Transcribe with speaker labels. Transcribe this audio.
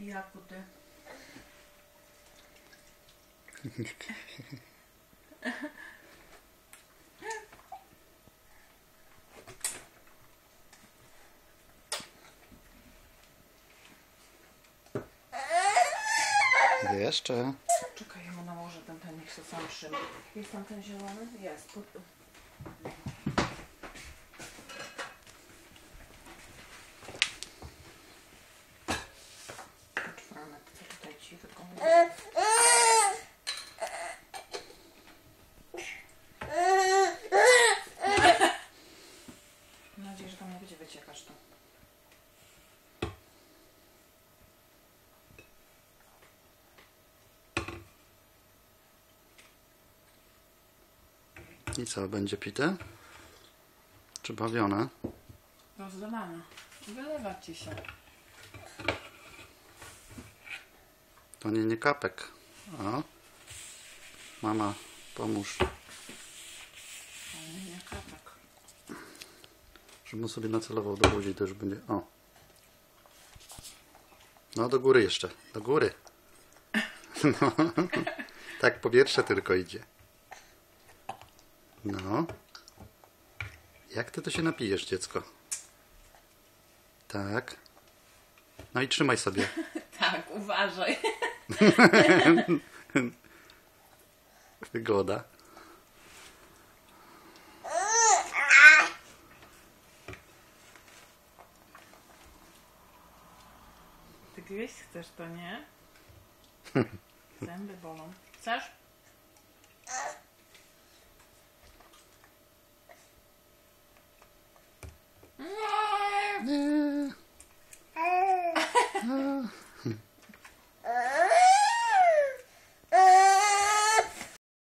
Speaker 1: Jakuty.
Speaker 2: Jeszcze.
Speaker 1: Czekaj, ja mu nałożę ten, ten niech się sam trzyma. Jest tam ten zielony? Jest. Wyciekać to.
Speaker 2: I co, będzie pite? Czy bawione?
Speaker 1: Rozlewane. Wylewać ci się.
Speaker 2: To nie, nie kapek. O. Mama, pomóż.
Speaker 1: Ale nie kapek.
Speaker 2: Żebym sobie nacelował do buzi, to już będzie... O. No, do góry jeszcze. Do góry. No. Tak powietrze tylko idzie. No. Jak ty to się napijesz, dziecko? Tak. No i trzymaj sobie.
Speaker 1: Tak, uważaj.
Speaker 2: Wygoda.
Speaker 1: Ty chcesz to, nie? Zęby bolą. Chcesz?